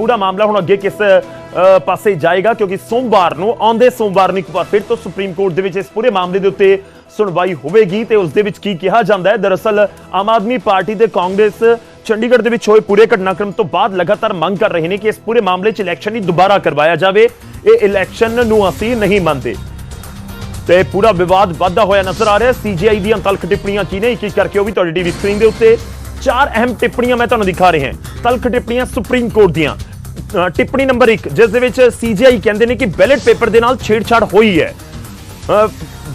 ਪੂਰਾ ਮਾਮਲਾ ਹੁਣ ਅੱਗੇ ਕਿਸ ਪਾਸੇ ਜਾਏਗਾ, ਕਿਉਂਕਿ ਸੋਮਵਾਰ ਨੂੰ, ਆਉਂਦੇ ਸੋਮਵਾਰ ਨੂੰ ਇੱਕ ਵਾਰ ਫਿਰ ਤੋਂ ਸੁਪਰੀਮ ਕੋਰਟ ਦੇ ਵਿੱਚ ਇਸ ਪੂਰੇ ਮਾਮਲੇ ਦੇ ਉੱਤੇ ਸੁਣਵਾਈ ਹੋਵੇਗੀ ਤੇ ਉਸ ਦੇ ਵਿੱਚ ਕੀ ਕਿਹਾ ਜਾਂਦਾ ਹੈ? ਦਰਅਸਲ, ਆਮ ਆਦਮੀ ਪਾਰਟੀ ਤੇ ਕਾਂਗਰਸ ਚੰਡੀਗੜ੍ਹ ਦੇ ਵਿੱਚ ਹੋਏ ਪੂਰੇ ਘਟਨਾਕ੍ਰਮ ਤੋਂ ਬਾਅਦ ਲਗਾਤਾਰ ਮੰਗ ਕਰ ਰਹੇ ਨੇ ਕਿ ਇਸ ਪੂਰੇ ਮਾਮਲੇ 'ਚ ਇਲੈਕਸ਼ਨ ਹੀ ਦੁਬਾਰਾ ਕਰਵਾਇਆ ਜਾਵੇ। ਇਹ ਇਲੈਕਸ਼ਨ ਨੂੰ ਅਸੀਂ ਨਹੀਂ ਮੰਨਦੇ। ਤੇ ਪੂਰਾ ਵਿਵਾਦ ਵਾਧਾ ਹੋਇਆ ਨਜ਼ਰ ਆ ਰਿਹਾ ਸੀਜੀਆਈ ਦੀਆਂ ਤਲਖ ਟਿੱਪਣੀਆਂ ਕੀ ਨੇ? ਇੱਕ ਇੱਕ ਕਰਕੇ ਉਹ ਵੀ ਤੁਹਾਡੀ ਟੀਵੀ ਸਕਰੀਨ ਦੇ ਉੱਤੇ। ਚਾਰ ਅਹਿਮ ਟਿੱਪਣੀਆਂ ਮੈਂ ਤੁਹਾਨੂੰ ਦਿਖਾ ਰਿਹਾ ਹਾਂ। ਤਲਖ ਟਿੱਪਣੀਆਂ ਸੁਪਰੀਮ ਕੋਰਟ ਦੀਆਂ। ਟਿੱਪਣੀ ਨੰਬਰ 1 ਜਿਸ ਦੇ ਵਿੱਚ ਸੀਜੀਆਈ ਕਹਿੰਦੇ ਨੇ ਕਿ ਬੈਲਟ ਪੇਪਰ ਦੇ ਨਾਲ ਛੇੜਛਾੜ ਹੋਈ ਹੈ।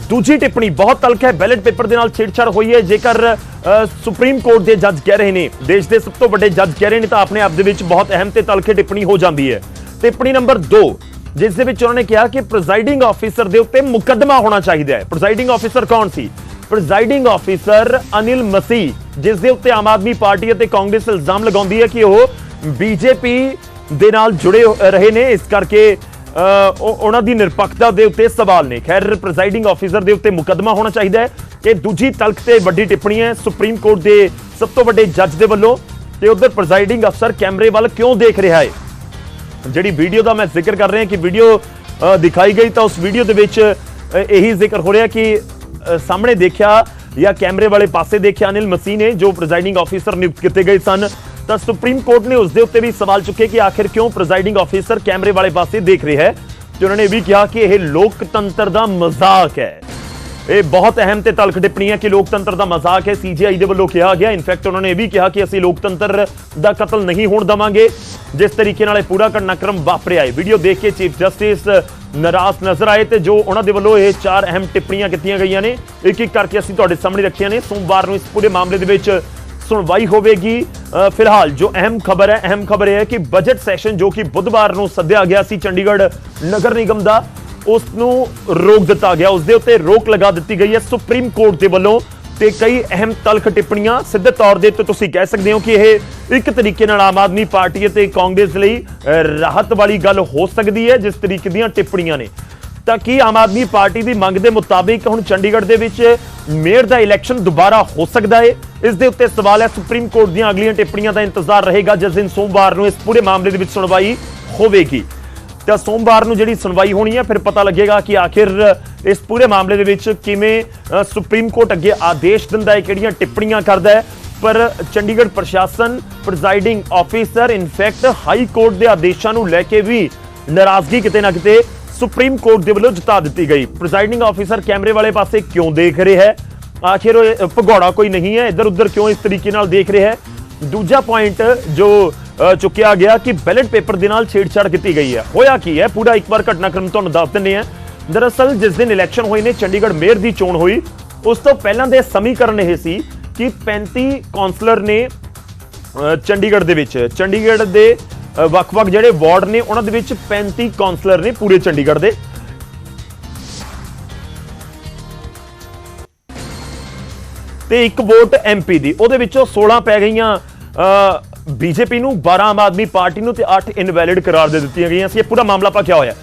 ਦੂਜੀ ਟਿੱਪਣੀ, ਬਹੁਤ ਤਲਖ ਹੈ ਬੈਲਟ ਪੇਪਰ ਦੇ ਨਾਲ ਛੇੜਛਾੜ ਹੋਈ ਹੈ। ਜੇਕਰ ਸੁਪਰੀਮ ਕੋਰਟ ਦੇ ਜੱਜ ਕਹਿ ਰਹੇ ਨੇ, ਦੇਸ਼ ਦੇ ਸਭ ਤੋਂ ਵੱਡੇ ਜੱਜ ਕਹਿ ਰਹੇ ਨੇ, ਤਾਂ ਆਪਣੇ ਆਪ ਦੇ ਵਿੱਚ ਬਹੁਤ ਅਹਿਮ ਤੇ ਤਲਖੇ ਟਿੱਪਣੀ ਹੋ ਜਾਂਦੀ ਹੈ। ਟਿੱਪਣੀ ਨੰਬਰ 2 ਜਿਸ ਦੇ ਵਿੱਚ ਉਹਨਾਂ ਨੇ ਕਿਹਾ ਕਿ ਪ੍ਰੈਜ਼ਾਈਡਿੰਗ ਆਫੀਸਰ ਦੇ ਉੱਤੇ ਮੁਕੱਦਮਾ ਹੋਣਾ ਚਾਹੀਦਾ ਹੈ। ਪ੍ਰੈਜ਼ਾਈਡਿੰਗ ਆਫੀਸਰ ਕੌਣ ਸੀ? ਪ੍ਰੈਜ਼ਾਈਡਿੰਗ ਆਫੀਸਰ ਅਨਿਲ ਮਸੀਹ, ਜਿਸ ਦੇ ਉੱਤੇ ਆਮ ਆਦਮੀ ਪਾਰਟੀ ਅਤੇ ਕਾਂਗਰਸ ਇਲਜ਼ਾਮ ਲਗਾਉਂਦੀ ਹੈ ਕਿ ਉਹ ਬੀਜੇਪੀ ਦੇ ਨਾਲ ਜੁੜੇ ਹੋ- ਰਹੇ ਨੇ। ਇਸ ਕਰਕੇ ਉਹ- ਉਹਨਾਂ ਦੀ ਨਿਰਪੱਖਤਾ ਦੇ ਉੱਤੇ ਸਵਾਲ ਨੇ। ਖੈਰ ਪ੍ਰੈਜ਼ਾਈਡਿੰਗ ਆਫੀਸਰ ਦੇ ਉੱਤੇ ਮੁਕੱਦਮਾ ਹੋਣਾ ਚਾਹੀਦਾ ਹੈ। ਇਹ ਦੂਜੀ ਤਲਖ ਤੇ ਵੱਡੀ ਟਿੱਪਣੀ ਹੈ ਸੁਪਰੀਮ ਕੋਰਟ ਦੇ ਸਭ ਤੋਂ ਵੱਡੇ ਜੱਜ ਦੇ ਵੱਲੋਂ। ਤੇ ਉਧਰ ਪ੍ਰੈਜ਼ਾਈਡਿੰਗ ਅਫਸਰ ਕੈਮਰੇ ਵੱਲ ਕਿਉਂ ਦੇਖ ਰਿਹਾ ਹੈ? ਜਿਹੜੀ ਵੀਡੀਓ ਦਾ ਮੈਂ ਜ਼ਿਕਰ ਕਰ ਰਿਹਾ ਕਿ ਵੀਡੀਓ ਦਿਖਾਈ ਗਈ ਤਾਂ ਉਸ ਵੀਡੀਓ ਦੇ ਵਿੱਚ ਇਹੀ ਜ਼ਿਕਰ ਹੋ ਰਿਹਾ ਕਿ ਸਾਹਮਣੇ ਦੇਖਿਆ ਜਾਂ ਕੈਮਰੇ ਵਾਲੇ ਪਾਸੇ ਦੇਖਿਆ ਅਨਿਲ ਮਸੀਹ ਨੇ, ਜੋ ਪ੍ਰੈਜ਼ਾਈਡਿੰਗ ਆਫੀਸਰ ਨਿਯੁਕਤ ਕੀਤੇ ਗਏ ਸਨ। ਤਾਂ ਸੁਪਰੀਮ ਕੋਰਟ ਨੇ ਉਸ ਦੇ ਉੱਤੇ ਵੀ ਸਵਾਲ ਚੁੱਕੇ ਕਿ ਆਖਿਰ ਕਿਉਂ ਪ੍ਰੈਜ਼ਾਈਡਿੰਗ ਆਫੀਸਰ ਕੈਮਰੇ ਵਾਲੇ ਪਾਸੇ ਦੇਖ ਰਿਹਾ ਹੈ, ਤੇ ਉਹਨਾਂ ਨੇ ਇਹ ਵੀ ਕਿਹਾ ਕਿ ਇਹ ਲੋਕਤੰਤਰ ਦਾ ਮਜ਼ਾਕ ਹੈ। ਇਹ ਬਹੁਤ ਅਹਿਮ ਤੇ ਤਲਖ ਟਿੱਪਣੀ ਹੈ ਕਿ ਲੋਕਤੰਤਰ ਦਾ ਮਜ਼ਾਕ ਹੈ ਸੀਜੀਆਈ ਦੇ ਵੱਲੋਂ ਕਿਹਾ ਗਿਆ। ਇਨਫੈਕਟ ਉਹਨਾਂ ਨੇ ਇਹ ਵੀ ਕਿਹਾ ਕਿ ਅਸੀਂ ਲੋਕਤੰਤਰ ਦਾ ਕਤਲ ਨਹੀਂ ਹੋਣ ਦਵਾਂਗੇ, ਜਿਸ ਤਰੀਕੇ ਨਾਲ ਇਹ ਪੂਰਾ ਘਟਨਾਕ੍ਰਮ ਵਾਪਰਿਆ ਹੈ। ਵੀਡੀਓ ਦੇਖ ਕੇ ਚੀਫ ਜਸਟਿਸ ਨਾਰਾਜ਼ ਨਜ਼ਰ ਆਏ ਤੇ ਜੋ ਉਹਨਾਂ ਦੇ ਵੱਲੋਂ ਇਹ ਚਾਰ ਅਹਿਮ ਟਿੱਪਣੀਆਂ ਕੀਤੀਆਂ ਗਈਆਂ ਨੇ ਇੱਕ ਇੱਕ ਕਰਕੇ ਅਸੀਂ ਤੁਹਾਡੇ ਸਾਹਮਣੇ ਰੱਖੀਆਂ ਨੇ। ਸੋਮਵਾਰ ਨੂੰ ਇਸ ਪੂਰੇ ਮਾਮਲੇ ਦੇ ਵਿੱਚ ਸੁਣਵਾਈ ਹੋਵੇਗੀ। ਫਿਲਹਾਲ ਜੋ ਅਹਿਮ ਖਬਰ ਹੈ, ਅਹਿਮ ਖਬਰ ਇਹ ਹੈ ਕਿ ਬਜਟ ਸੈਸ਼ਨ ਜੋ ਕਿ ਬੁੱਧਵਾਰ ਨੂੰ ਸੱਦਿਆ ਗਿਆ ਸੀ ਚੰਡੀਗੜ੍ਹ ਨਗਰ ਨਿਗਮ ਦਾ ਉਸ ਨੂੰ ਰੋਕ ਦਿੱਤਾ ਗਿਆ। ਉਸ ਦੇ ਉੱਤੇ ਰੋਕ ਲਗਾ ਦਿੱਤੀ ਗਈ ਹੈ ਸੁਪਰੀਮ ਕੋਰਟ ਦੇ ਵੱਲੋਂ ਤੇ ਕਈ ਅਹਿਮ ਤਲਖ ਟਿੱਪਣੀਆਂ ਸਿੱਧੇ ਤੌਰ ਦੇ ਉੱਤੇ ਤੁਸੀਂ ਕਹਿ ਸਕਦੇ ਹੋ ਕਿ ਇਹ ਇੱਕ ਤਰੀਕੇ ਨਾਲ ਆਮ ਆਦਮੀ ਪਾਰਟੀ ਅਤੇ ਕਾਂਗਰਸ ਲਈ ਰਾਹਤ ਵਾਲੀ ਗੱਲ ਹੋ ਸਕਦੀ ਹੈ ਜਿਸ ਤਰੀਕੇ ਦੀਆਂ ਟਿੱਪਣੀਆਂ ਨੇ। ਤਾਂ ਕੀ ਆਮ ਆਦਮੀ ਪਾਰਟੀ ਦੀ ਮੰਗ ਦੇ ਮੁਤਾਬਿਕ ਹੁਣ ਚੰਡੀਗੜ੍ਹ ਦੇ ਵਿੱਚ ਮੇਅਰ ਦਾ ਇਲੈਕਸ਼ਨ ਦੁਬਾਰਾ ਹੋ ਸਕਦਾ ਹੈ? ਇਸ ਦੇ ਉੱਤੇ ਸਵਾਲ ਹੈ, ਸੁਪਰੀਮ ਕੋਰਟ ਦੀਆਂ ਅਗਲੀਆਂ ਟਿੱਪਣੀਆਂ ਦਾ ਇੰਤਜ਼ਾਰ ਰਹੇਗਾ, ਜਿਸ ਦਿਨ ਸੋਮਵਾਰ ਨੂੰ ਇਸ ਪੂਰੇ ਮਾਮਲੇ ਦੇ ਵਿੱਚ ਸੁਣਵਾਈ ਹੋਵੇਗੀ। ਤਾਂ ਸੋਮਵਾਰ ਨੂੰ ਜਿਹੜੀ ਸੁਣਵਾਈ ਹੋਣੀ ਹੈ, ਫਿਰ ਪਤਾ ਲੱਗੇਗਾ ਕਿ ਆਖਿਰ ਇਸ ਪੂਰੇ ਮਾਮਲੇ ਦੇ ਵਿੱਚ ਕਿਵੇਂ ਸੁਪਰੀਮ ਕੋਰਟ ਅੱਗੇ ਆਦੇਸ਼ ਦਿੰਦਾ ਹੈ, ਕਿਹੜੀਆਂ ਟਿੱਪਣੀਆਂ ਕਰਦਾ ਹੈ। ਪਰ ਚੰਡੀਗੜ੍ਹ ਪ੍ਰਸ਼ਾਸਨ presiding officer in fact high court ਦੇ ਆਦੇਸ਼ਾਂ ਨੂੰ ਲੈ ਕੇ ਵੀ ਨਾਰਾਜ਼ਗੀ ਕਿਤੇ ਨਾ ਕਿਤੇ ਸੁਪਰੀਮ ਕੋਰਟ ਦੇ ਵੱਲੋਂ ਜਤਾ ਦਿੱਤੀ ਗਈ। ਪ੍ਰੈਜ਼ਾਈਡਿੰਗ ਆਫੀਸਰ ਕੈਮਰੇ ਵਾਲੇ ਪਾਸੇ ਕਿਉਂ ਦੇਖ ਰਿਹਾ ਹੈ? ਆਖਿਰ ਭਗੌੜਾ ਕੋਈ ਨਹੀਂ ਹੈ। ਇੱਧਰ ਉੱਧਰ ਕਿਉਂ ਇਸ ਤਰੀਕੇ ਨਾਲ ਦੇਖ ਰਿਹਾ ਹੈ? ਦੂਜਾ ਪੁਆਇੰਟ ਜੋ ਚੁੱਕਿਆ ਗਿਆ ਕਿ ਬੈਲਟ ਪੇਪਰ ਦੇ ਨਾਲ ਛੇੜਛਾੜ ਕੀਤੀ ਗਈ ਹੈ। ਹੋਇਆ ਕੀ ਹੈ? ਪੂਰਾ ਇੱਕ ਵਾਰ ਘਟਨਾਕ੍ਰਮ ਤੁਹਾਨੂੰ ਦੱਸ ਦਿੰਦੇ ਹਾਂ। ਦਰਅਸਲ, ਜਿਸ ਦਿਨ ਇਲੈਕਸ਼ਨ ਹੋਏ ਨੇ, ਚੰਡੀਗੜ੍ਹ ਮੇਅਰ ਦੀ ਚੋਣ ਹੋਈ, ਉਸ ਤੋਂ ਪਹਿਲਾਂ ਦੇ ਸਮੀਕਰਨ ਇਹ ਸੀ ਕਿ 35 ਕਾਉਂਸਲਰ ਨੇ ਚੰਡੀਗੜ੍ਹ ਦੇ ਵਿੱਚ, ਚੰਡੀਗੜ੍ਹ ਦੇ ਵੱਖ-ਵੱਖ ਜਿਹੜੇ ਵਾਰਡ ਨੇ, ਉਹਨਾਂ ਦੇ ਵਿੱਚ 35 ਕਾਉਂਸਲਰ ਨੇ ਪੂਰੇ ਚੰਡੀਗੜ੍ਹ ਦੇ। ਤੇ ਇੱਕ ਵੋਟ ਐਮਪੀ ਦੀ। ਉਹਦੇ ਵਿੱਚੋਂ 16 ਪੈ ਗਈਆਂ ਬੀਜੇਪੀ ਨੂੰ 12 ਆਮ ਆਦਮੀ ਪਾਰਟੀ ਨੂੰ ਤੇ 8 ਇਨਵੈਲਿਡ ਕਰਾਰ ਦੇ ਦਿੱਤੀਆਂ ਗਈਆਂ ਸੀ। ਇਹ ਪੂਰਾ ਮਾਮਲਾ ਪਾ ਕਿਆ ਹੋਇਆ।